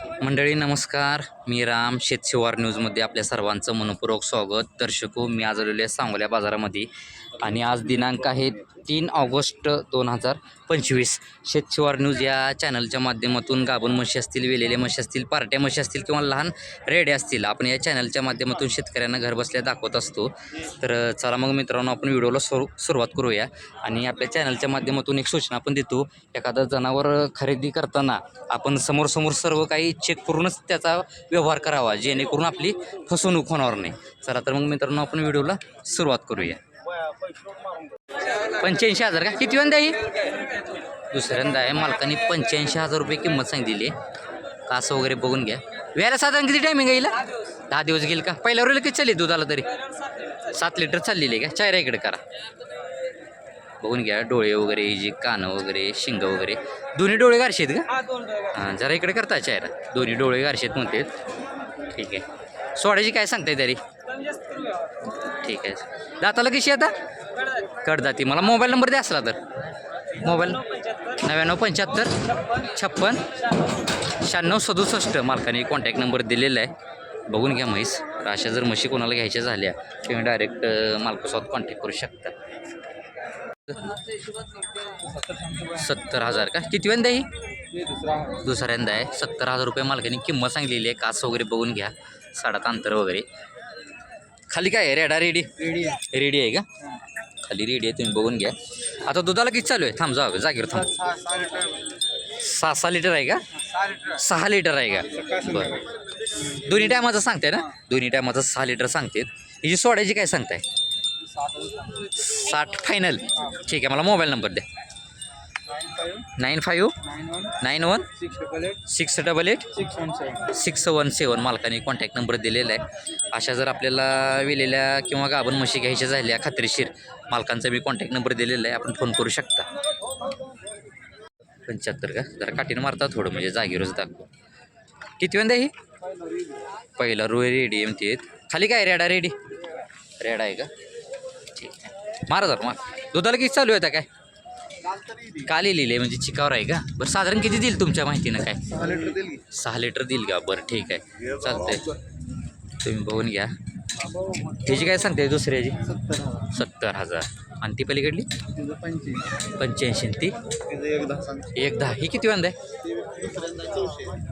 मंडळी नमस्कार. मी राम शेतशिवार न्यूजमध्ये आपल्या सर्वांचं मनपूर्वक स्वागत. दर्शको मी आज आलेलो आहे सांगोल्या बाजारामध्ये. आणि आज दिनांक आहे तीन ऑगस्ट दोन हजार पंचवीस. शेतशिवार न्यूज या चॅनलच्या माध्यमातून गाभण म्हशी असतील वेलेल्या म्हशी असतील पार्ट्या म्हशी असतील किंवा लहान रेडे असतील आपण या चॅनलच्या माध्यमातून शेतकऱ्यांना घरबसल्या दाखवत असतो. तर चला मग मित्रांनो आपण व्हिडिओला सुरू सुरुवात करूया आणि आपल्या चॅनलच्या माध्यमातून एक सूचना पण देतो. एखादं जनावर खरेदी करताना आपण समोरसमोर सर्व काही चेक करूनच त्याचा व्यवहार करावा जेणेकरून आपली फसवणूक होणार नाही. चला तर मग मित्रांनो आपण व्हिडिओला सुरुवात करूया. पंच्याऐंशी हजार का? किती वंदा ही? दुसऱ्यांदा आहे. मालकाने पंच्याऐंशी हजार रुपये किंमत सांगितलेली आहे. कासं वगैरे बघून घ्या. व्याला साधारण किती टायमिंग येईल दहा दिवस गेल का? पहिल्या वेळेला किती चालली दुधाला तरी? सात लिटर चाललेली आहे का? चायरा इकडे करा. बघून घ्या. डोळे वगैरे जी कानं वगैरे शिंग वगैरे. दोन्ही डोळे गारशेत का? हां जरा इकडे करता चायरा. दोन्ही डोळे गारशेत म्हणते. ठीक आहे. सोडायची काय सांगताय तरी? ठीक आहे. दाताला कशी आता? कडदाती. मला मोबाईल नंबर द्या असला तर. मोबाईल नव्याण्णव पंच्याहत्तर छप्पन शहाण्णव सदुसष्ट. मालकाने कॉन्टॅक्ट नंबर दिलेला आहे. बघून घ्या म्हैस. तर अशा जर म्हशी कोणाला घ्यायच्या झाल्या तुम्ही डायरेक्ट मालकासोबत कॉन्टॅक्ट करू शकता. सत्तर हजार का? किती वेंदा ही? दुसऱ्यांदा आहे. सत्तर हजार रुपये मालकाने किंमत सांगलेली आहे. कास वगैरे बघून घ्या. साडात अंतर वगैरे. खाली काय आहे? रेडा रेडी रेडी आहे. का? खाली रेडी आहे तुम्ही बघून घ्या. आता दुधाला किती चालू आहे? थांब जाऊ जागेवर थांब. सहा सहा लिटर आहे का? सहा लिटर आहे. का? बरं. दोन्ही टायमाचं सांगताय ना? दोन्ही टायमाचं सहा लिटर सांगते हिची सोडायची काय सांगताय? साठ फायनल ठीक आहे मला मोबाईल नंबर द्या. Nine five? Nine one? Six double eight? Six one seven. मालकाने कॉन्टॅक्ट नंबर दिलेला आहे. अशा जर आपल्याला वेलेल्या किंवा गाभण म्हशी घ्यायच्या झाल्या खात्रीशीर मालकांचा मी कॉन्टॅक्ट नंबर दिलेला आहे. आपण फोन करू शकता. पंच्याहत्तर का? जरा काठीनं मारता थोडं म्हणजे जागेवरच दाखव. किती वेंदा ही? पहिला रो रेडी एम म्हणते. खाली काय रेडा रेडी रेडा आहे का? ठीक आहे. मारा जर मार. दुधाला किती चालू आहे आता काय? काल लिहिले म्हणजे चिकावर आहे का? बरं साधारण किती देईल तुमच्या माहितीनं काय? सहा लिटर देईल का? बरं ठीक आहे. चालतंय. तुम्ही बघून घ्या. त्याची काय सांगते दुसऱ्याची सत्तर हजार. आणि ती पलीकडली पंच्याऐंशी. ती? एक दहा ही किती वांदा आहे?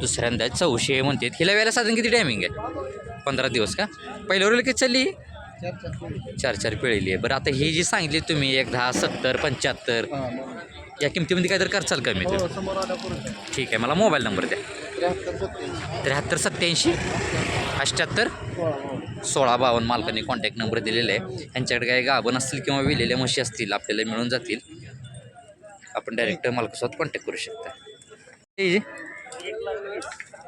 दुसऱ्यांदा आहे, चौशे म्हणते. हिला वेळेला साधारण किती टायमिंग आहे? पंधरा दिवस का? पहिल्या वेळेला किती चालली? चार चार पिळली आहे. बरं आता ही जी सांगितली तुम्ही एक दहा सत्तर पंच्याहत्तर या किमतीमध्ये काहीतरी करचाल कमी तुम्ही ठीक आहे मला मोबाईल नंबर द्या. त्र्याहत्तर सत्याऐंशी अठ्ठ्याहत्तर? सोळा बावन्न. मालकाने कॉन्टॅक्ट नंबर दिलेला आहे. यांच्याकडे काही गाभण असतील किंवा विलेल्या म्हशी असतील आपल्याला मिळून जातील. आपण डायरेक्ट मालकासोबत कॉन्टॅक्ट करू शकता. हे?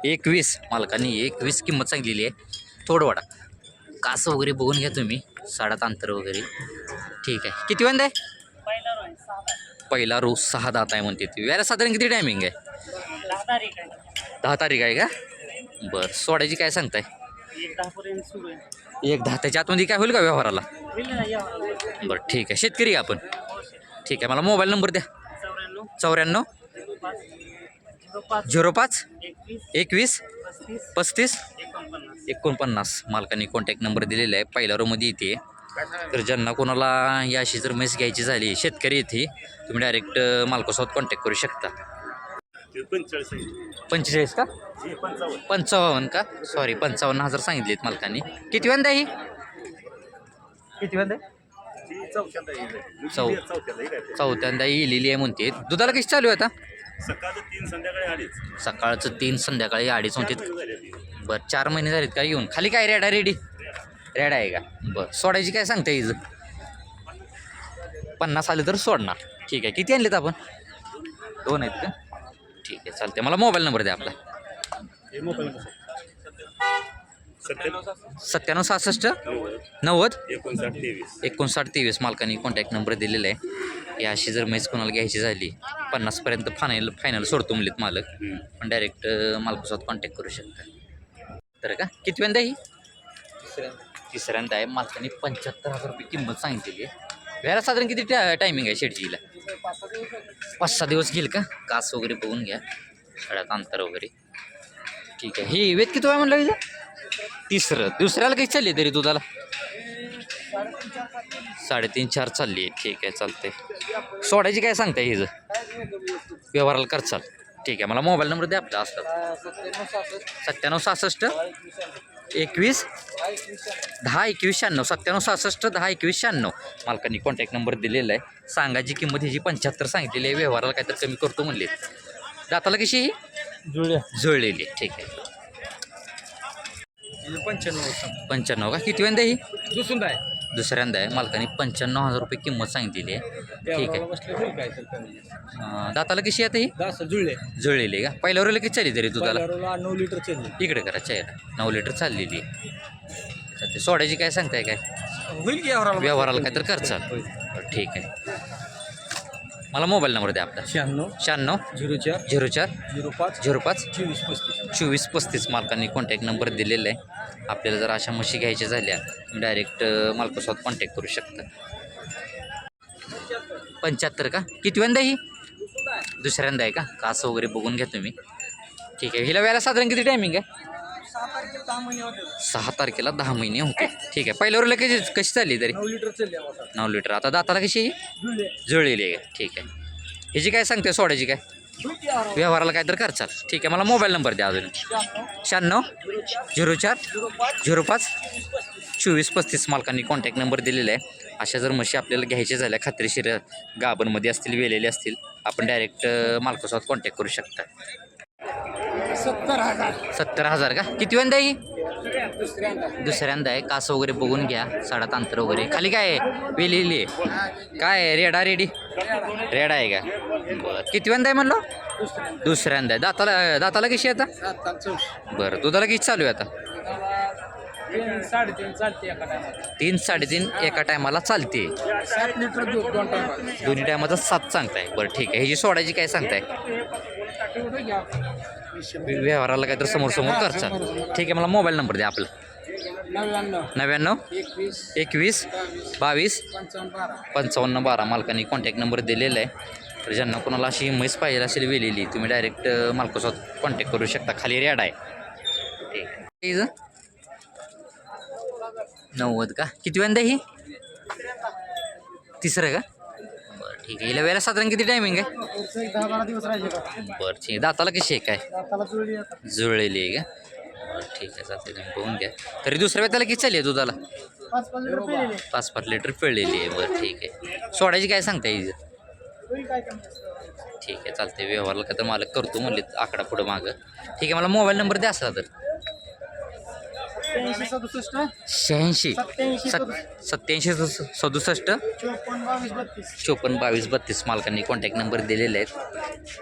एकवीस मालकाने एकवीस किंमत सांगलेली आहे. थोडं वाडा कासं वगैरे बघून घ्या तुम्ही. साडात अंतर वगैरे. ठीक आहे. किती वेंदा? आहे पहिला रोज सहा दात आहे म्हणते ती. वेळेला साधारण किती टायमिंग आहे? दहा तारीख आहे का? बरं सोडायची काय सांगताय? एक दहा. त्याच्या आतमध्ये काय होईल का व्यवहाराला? बरं ठीक आहे. शेतकरी आपण. ठीक आहे. मला मोबाईल नंबर द्या. चौऱ्याण्णव. झिरो पाच? एकवीस. पस्तीस. एकोणपन्नास. मालकाने कॉन्टॅक्ट नंबर दिलेला आहे. पहिल्या रोमध्ये येते तर ज्यांना कोणाला या अशी जर मेस घ्यायची झाली शेतकरी येथे तुम्ही डायरेक्ट मालकासोबत कॉन्टॅक्ट करू शकता. पंचेचाळीस का? पंचावन्न का? सॉरी पंचावन्न हजार सांगितलेत मालकाने. किती वेंदा ही? किती वेंदा? चौथ्यांदा इलेली आहे म्हणते. दुधाला कशी चालू आहे आता? सकाळचं तीन संध्याकाळी अडीच. सकाळचं तीन संध्याकाळी अडीच म्हणते बरं चार महिने झालेत का? येऊन. खाली काय रेडा रेडी? रेडा. आहे का? बरं सोडायची काय सांगता येईल पन्नास आले तर सोडणार. ठीक आहे किती आणलेत आपण? दोन आहेत का? ठीक आहे चालते मला मोबाईल नंबर द्या आपला. हे सत्त्याण्णव सहासष्ट? नव्वद. एकोणसाठ तेवीस. एकोणसाठ तेवीस. मालकाने कॉन्टॅक्ट नंबर दिलेला आहे. ही अशी जर मैच कोणाला घ्यायची झाली पन्नासपर्यंत फायनल फायनल सोडतो म्हणलेत मालक. पण डायरेक्ट मालकासोबत कॉन्टॅक्ट करू शकता तर का? किती वेंदा ही? तिसऱ्यांदा. आहे. मालकाने पंच्याहत्तर हजार रुपये किंमत सांगितलेली आहे. वेळा साधारण किती टा टायमिंग आहे शेटजीला पाच सहा दिवस घेईल का? कास वगैरे बघून घ्या. सड्यात अंतर वगैरे. ठीक आहे. ही वेद किती आहे म्हणलं तिसरं. दुसऱ्याला काही चालली तरी दुधाला? साडेतीन चार चालली. आहे ठीक आहे चालते सोडायची काय सांगताय हिचं? व्यवहाराला करचाल ठीक आहे मला मोबाईल नंबर द्या आपला असतात. सत्त्याण्णव सहासष्ट एकवीस दहा एकवीस शहाण्णव. सत्त्याण्णव सहासष्ट दहा एकवीस शहाण्णव. मालकांनी कॉन्टॅक्ट नंबर दिलेला आहे. सांगायची किंमत ह्याची पंच्याहत्तर सांगितलेली आहे. व्यवहाराला काहीतरी कमी करतो म्हणले. दाताला कशी जुळ्या जुळलेली. आहे. ठीक आहे. पंच्याण्णव पंच्याण्णव का? किती वेंदा ही? दुसुंदा आहे. दुसऱ्यांदा आहे. मालकाने पंच्याण्णव हजार रुपये किंमत सांगितलेली आहे. ठीक आहे. दाताला कशी आता ही? जुळले. जुळलेली आहे का? पहिल्या वरील किती चालली तरी दुधाला नऊ लिटर चालले. इकडे करा चायला. नऊ लिटर चाललेली आहे. सोडायची काय सांगताय काय? होईल व्यवहाराला काय तर. बरं, ठीक आहे. मला मोबाईल नंबर द्या आपला. शहाण्णव. शहाण्णव. झिरो चार. झिरो चार. झिरो पाच. झिरो पाच. चोवीस पस्तीस. चोवीस पस्तीस मालकांनी कॉन्टॅक्ट नंबर दिलेला आहे. आपल्याला जर अशा म्हशी घ्यायच्या झाल्या तुम्ही डायरेक्ट मालकासोबत कॉन्टॅक्ट करू शकता. पंच्याहत्तर का? किती वेंदा ही? दुसऱ्यांदा आहे का? कास वगैरे बघून घ्या तुम्ही. ठीक आहे हिला वेळेला साधारण किती टायमिंग आहे? सहा तारखेला दहा महिने होते ठीक आहे पहिल्यावर कशी कशी चालली तरी? नऊ लिटर आता दाताला कशी जुळलेली आहे. का ठीक आहे. ह्याची काय सांगते सोडायची काय? व्यवहाराला काय तर करचाल ठीक आहे मला मोबाईल नंबर द्या अजून. शहाण्णव झिरो चार झिरो पाच चोवीस पस्तीस मालकांनी कॉन्टॅक्ट नंबर दिलेला आहे. अशा जर म्हशी आपल्याला घ्यायच्या झाल्या खात्रीशीर गाभणमध्ये असतील वेलेले असतील आपण डायरेक्ट मालकासोबत कॉन्टॅक्ट करू शकता. सत्तर हजार. सत्तर हजार का? किती वेंदा ही दुसऱ्यांदा आहे. कास वगैरे बघून घ्या. साडात अंतर वगैरे. खाली काय आहे? आहे. काय आहे? रेडा रेडी? रेडा आहे का? बरं. किती वेंदा आहे म्हणलो? दुसऱ्यांदा आहे. दाताला दाताला कशी आता? बरं. दुधाला किती चालू आहे आता? तीन साडेतीन चालते एका टायमाला तीन साडेतीन एका टायमाला चालते. सात लिटर दूध दोन टायमाला दोन्ही टायमाचा सात सांगताय. बरं ठीक आहे. ह्याची सोडायची काय सांगताय? तेवढं घ्या व्यवहाराला काय तर समोर समोर करचा ठीक आहे मला मोबाईल नंबर द्या आपला. नव्याण्णव. नव्याण्णव? एकवीस. एकवीस? बावीस? पंचावन्न बारा. पंचावन्न बारा. मालकांनी कॉन्टॅक्ट नंबर दिलेला आहे. तर ज्यांना कोणाला अशी म्हैस पाहिजे असेल वेलेली तुम्ही डायरेक्ट मालकासोबत कॉन्टॅक्ट करू शकता. खाली रेड आहे. ठीक आहे? नव्वद का? किती ही तिसरं का? बरं ठीक आहे. हिला वेळेला साधारण किती टायमिंग आहे? बरं ठीक आहे. दाताला कशी आहे? काय जुळलेली आहे का? बरं ठीक आहे. चालते तुम्ही बघून घ्या. तरी दुसऱ्या वेळेला किती चालली आहे दुधाला? पाच पाच लिटर पिळलेली आहे. बरं ठीक आहे. सोडायची काय सांगता येईल ठीक आहे चालते व्यवहारला का तर मालक करतो म्हणले आकडा पुढं मागं. ठीक आहे मला मोबाईल नंबर द्या असला तर. सत्याऐंशी सदुसष्ट? शहाऐंशी. सत्याऐंशी सत सत्याऐंशी सदु- सदुसष्ट? चोपन्न बावीस बत्तीस. चोपन्न बावीस बत्तीस मालकांनी कॉन्टॅक्ट नंबर दिलेले आहेत.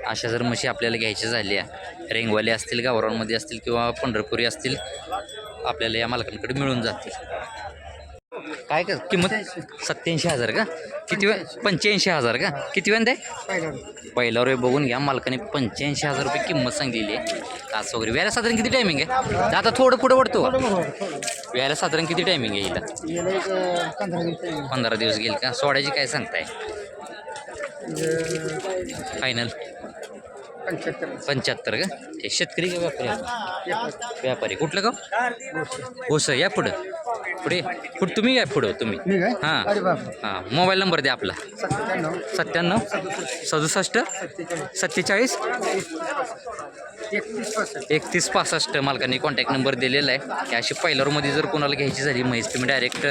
अशा जर म्हशी आपल्याला घ्यायच्या झाल्या रेंगवाले असतील गावरांमध्ये असतील किंवा पंढरपुरी असतील आपल्याला या मालकांकडे मिळून जातील. काय का किंमत सत्याऐंशी हजार का? किती वे पंच्याऐंशी हजार का? किती वेळ आहे पहिला पहिल्यावर बघून घ्या. मालकाने पंच्याऐंशी हजार रुपये किंमत सांगितलेली आहे तास वगैरे. व्यायला साधारण किती टायमिंग आहे? आता थोडं पुढं पडतो व्यायला साधारण किती टायमिंग आहे इथं? पंधरा दिवस गेल का? सोडायची काय सांगताय? फायनल पंच्याहत्तर का? हे शेतकरी का व्यापारी? व्यापारी. कुठलं का हो सर या पुढं. पुढे पुढे तुम्ही या पुढं तुम्ही. मी काय? हां. बाप. हां मोबाईल नंबर द्या आपला. सत्त्याण्णव. सत्त्याण्णव सदुसष्ट सत्तेचाळीस. एकतीस पासष्ट. एकतीस पासष्ट मालकांनी कॉन्टॅक्ट नंबर दिलेला आहे. की अशी पहिल्यावरमध्ये जर कोणाला घ्यायची झाली म्हैस तुम्ही डायरेक्ट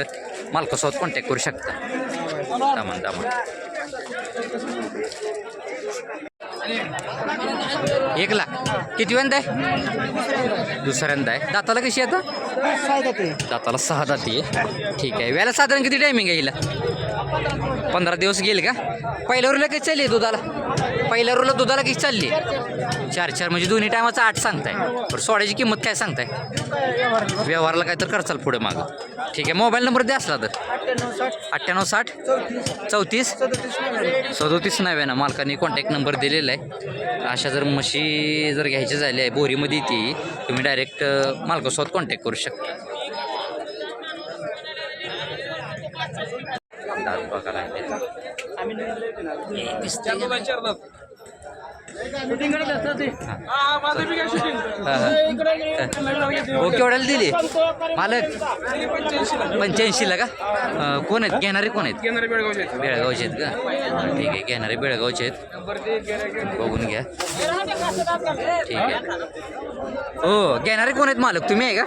मालकासोबत कॉन्टॅक्ट करू शकता. दामन दामन एक लाख. किती वेंदा आहे? दुसऱ्यांदा आहे. दाताला कशी आता? दाताला सहा दाती आहे. ठीक आहे. वेळेला साधारण किती टायमिंग आहे हिला? पंधरा दिवस गेले का? पहिल्यावर रोला काही चालली दुधाला. पहिल्या रोला दुधाला किती चालली? चार चार. म्हणजे दोन्ही टायमाचा आठ सांगताय. बरं सोड्याची किंमत काय सांगताय? व्यवहाराला काय तर करचाल पुढे मागं. ठीक आहे मोबाईल नंबर द्या असला तर. अठ्ठ्याण्णव साठ. चौतीस. सदतीस नव्याण्णव. सदोतीस नव्यानं मालकाने कॉन्टॅक्ट नंबर दिलेला आहे. अशा जर म्हशी जर घ्यायची झाली आहे बोरीमध्ये ती तुम्ही डायरेक्ट मालकासोबत कॉन्टॅक्ट करू शकता. दात बघा लागले. हे. दिसतंय का नाही? हा, हा. हो केवढ्याला दिली. मालक. पंच्याऐंशीला. का? अं, कोण आहेत? घेणारे कोण आहेत? बेळगावचे आहेत. का? ठीक आहे घेणारे बेळगावचे आहेत. बघून घ्या. ठीक आहे. हो घेणारे कोण आहेत मालक? तुम्ही आहे का?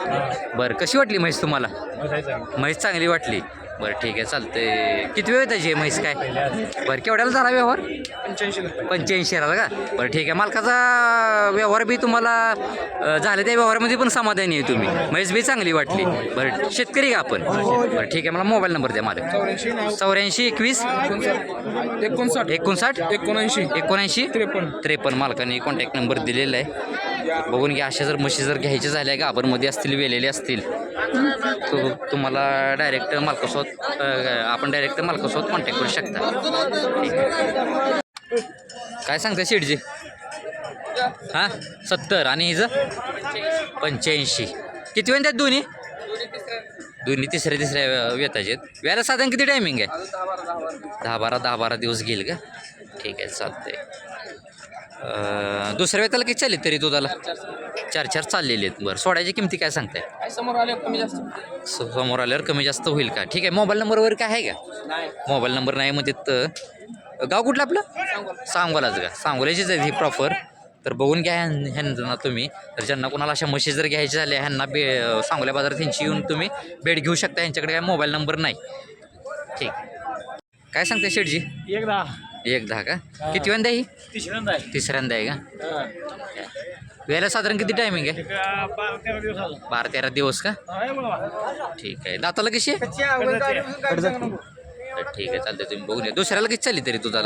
बरं कशी वाटली म्हैस तुम्हाला? म्हैस चांगली वाटली. बरं ठीक आहे चालतंय. किती वेळ त्याची म्हैस काय? बरं केवढ्याला झाला व्यवहार? पंच्याऐंशी का? बरं ठीक आहे. मालकाचा व्यवहार बी तुम्हाला झाले त्या व्यवहारामध्ये पण समाधानी आहे तुम्ही. म्हैस बी चांगली वाटली. बरं शेतकरी का आपण? बरं ठीक आहे. मला मोबाईल नंबर द्या माझा चौऱ्याऐंशी एकवीस? एकोणसाठ. एकोणसाठ? एकोणऐंशी. एकोणऐंशी? त्रेपन्न. त्रेपन्न. मालकाने कॉन्टॅक्ट नंबर दिलेला आहे. बघून घ्या अशा जर म्हशी जर घ्यायच्या झाल्या गाबरमध्ये असतील वेलेले असतील तो तुम्हाला डायरेक्ट मालकासोबत आपण डायरेक्ट मालकासोबत कॉन्टॅक्ट करू शकता. ठीक आहे. काय सांगता शेटजी हां? सत्तर. आणि हिचं? पंच्याऐंशी. किती वेळ त्यात दोन्ही? दोन्ही तिसऱ्या तिसऱ्या वेताचे आहेत. साधारण किती टायमिंग आहे? दहा बारा दहा बारा दिवस घेईल का? ठीक आहे चालतंय. दुसऱ्या वेताला किती चालले तरी दुधाला? चार चार चाललेले आहेत. बरं सोडायची किमती काय सांगताय? समोर आले कमी जास्त समोर आल्यावर कमी जास्त होईल का? ठीक आहे मोबाईल नंबर वगैरे काय आहे का? नाही. मोबाईल नंबर नाही म्हणजे तर गाव कुठलं आपलं? सांगोलाच का? सांगोल्याचीच आहे ही प्रॉपर तर बघून घ्या ह्यां- ह्यांना तुम्ही. तर ज्यांना कोणाला अशा म्हशी जर घ्यायच्या झाल्या ह्यांना बे सांगोल्या बाजारात त्यांची येऊन तुम्ही भेट घेऊ शकता. यांच्याकडे काय मोबाईल नंबर नाही. ठीक. काय सांगते शेठजी? एक दहा. एक दहा का किती वेळा ही? तिसऱ्यांदा आहे. तिसऱ्यांदा आहे का? वेळेला साधारण किती टायमिंग आहे? बारा तेरा दिवस आला बारा तेरा दिवस का? ठीक आहे. दाताला कशी आहे? तर ठीक आहे चालते तुम्ही बघून दुसऱ्याला किती चालली तरी तुझा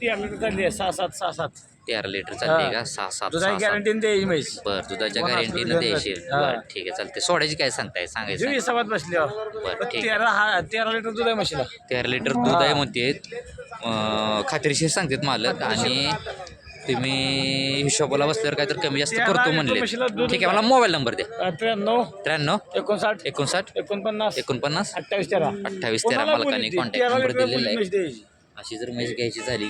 ती आम्ही चालली आहे सहा सात सहा सात. तेरा लिटर चालली का? सहा सात दुधाची गॅरंटी द्यायची म्हैस. बर दुधाच्या गॅरंटीनं तर द्यायची. बरं ठीक आहे चालते सोडायची काय सांगताय? सांगायचं जुई सवात बसली. बरं, ठीक आहे. तेरा हा तेरा लिटर दूध आहे म्हशीला. तेरा लिटर दूध आहे म्हणते. खात्रीशीर सांगतात मालक आणि तुम्ही हिशोबाला बसल्यावर काय तर कमी जास्त तेरा करतो लिटर म्हणले. म्हशीला दूध ठीक आहे मला मोबाईल नंबर द्या. अं, त्र्याण्णव त्र्याण्णव एकोणसाठ एकोणसाठ एकोणपन्नास एकोणपन्नास अठ्ठावीस तेरा. अठ्ठावीस तेरा कोणाला मालकाने बोलली ती? कॉन्टॅक्ट तेरा नंबर लिटर दिलेला बोलली आहे. द्यायची. अशी जर म्हैस घ्यायची झाली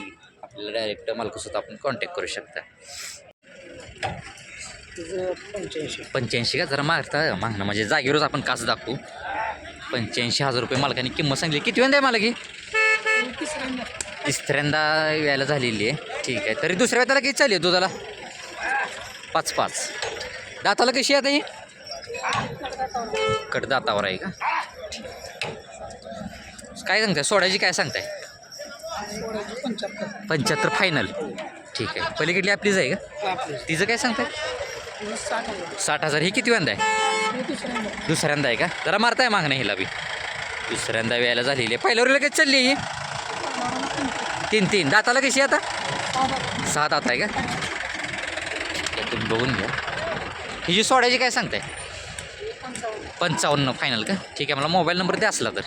आपल्याला डायरेक्ट मालकासोबत आपण कॉन्टॅक्ट करू शकता. पंच्याऐंशी पंच्याऐंशी का? जरा मागता मागणं म्हणजे जागेवरच आपण कास दाखवू. पंच्याऐंशी हजार रुपये मालकाने किंमत सांगली किती वेळ आहे मला की तिसऱ्यांदा यायला झालेली आहे. ठीक आहे. तरी दुसऱ्या वेळेला किती चालली आहे दुधाला? पाच पाच. दाताला कशी आहे आता ही? कट दातावर आहे का? काय सांगताय? सोडायची काय सांगताय? पंच्याहत्तर फायनल ठीक आहे. पलीकडली आपलीच आहे का? तिचं काय सांगताय? साठ हजार. ही किती वंदा आहे? दुसऱ्यांदा आहे का? जरा मारताय मागणं हिला बी. दुसऱ्यांदा वेळेला झालेली आहे. पहिल्यावर लगेच चालली आहे ही. तीन तीन. दाताला कशी आहे आता? सहा दात आहे का? ठीक आहे, तुम्ही बघून घ्या. ही जी सोडायची काय सांगताय? पंचावन्न फायनल का? ठीक आहे मला मोबाईल नंबर द्या असला तर.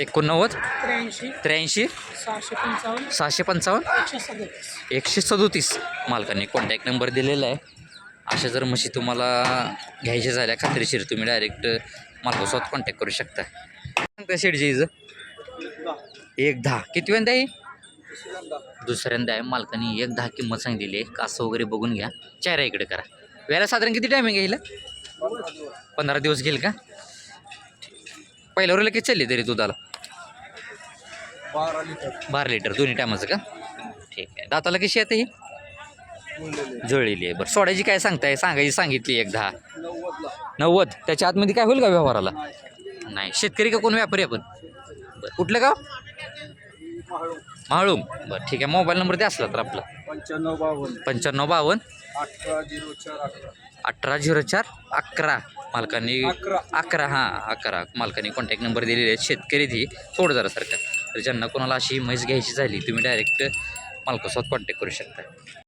एकोणनव्वद? त्र्याऐंशी? त्र्याऐंशी? सहाशे पंचावन्न? सहाशे पंचावन्न? एकशे सदतीस. मालकाने कॉन्टॅक्ट नंबर दिलेला आहे? अशा जर म्हशी तुम्हाला घ्यायच्या झाल्या खात्रीशीर तुम्ही डायरेक्ट मालकासोबत कॉन्टॅक्ट करू शकता. सांगता शेडजी हिचं एक दहा. किती वेळा आहे? दुसऱ्यांदा आहे. मालकाने एक दहा किंमत सांगितलेली आहे. कासं वगैरे बघून घ्या. चेहरा इकडे करा. वेळेला साधारण किती टायमिंग आहे हिला? पंधरा दिवस घेईल का? पहिल्यावर लगेच चालली तरी दुधाला. बारा लिटर. बारा लिटर दोन्ही टायमाचं का? ठीक आहे. दाताला कशी आहे ही? जुळलेली आहे. बरं सोडायची काय सांगताय? सांगायची सांगितली एक दहा नव्वद? त्याच्या आतमध्ये काय होईल का व्यवहाराला? नाही. शेतकरी का कोण व्यापारी आपण बरं कुठलं गाव? माळूम. बरं ठीक आहे. मोबाईल नंबर द्या असला तर आपला. पंच्याण्णव बावन्न. पंच्याण्णव बावन्न. अठरा झिरो चार अकरा अठरा झिरो चार अकरा. मालकांनी अकरा. हां अकरा. मालकांनी कॉन्टॅक्ट नंबर दिलेले आहेत. शेतकरी ती थोडं जरा सारखं. तर ज्यांना कोणाला अशी म्हैस घ्यायची झाली तुम्ही डायरेक्ट मालकासोबत कॉन्टॅक्ट करू शकता.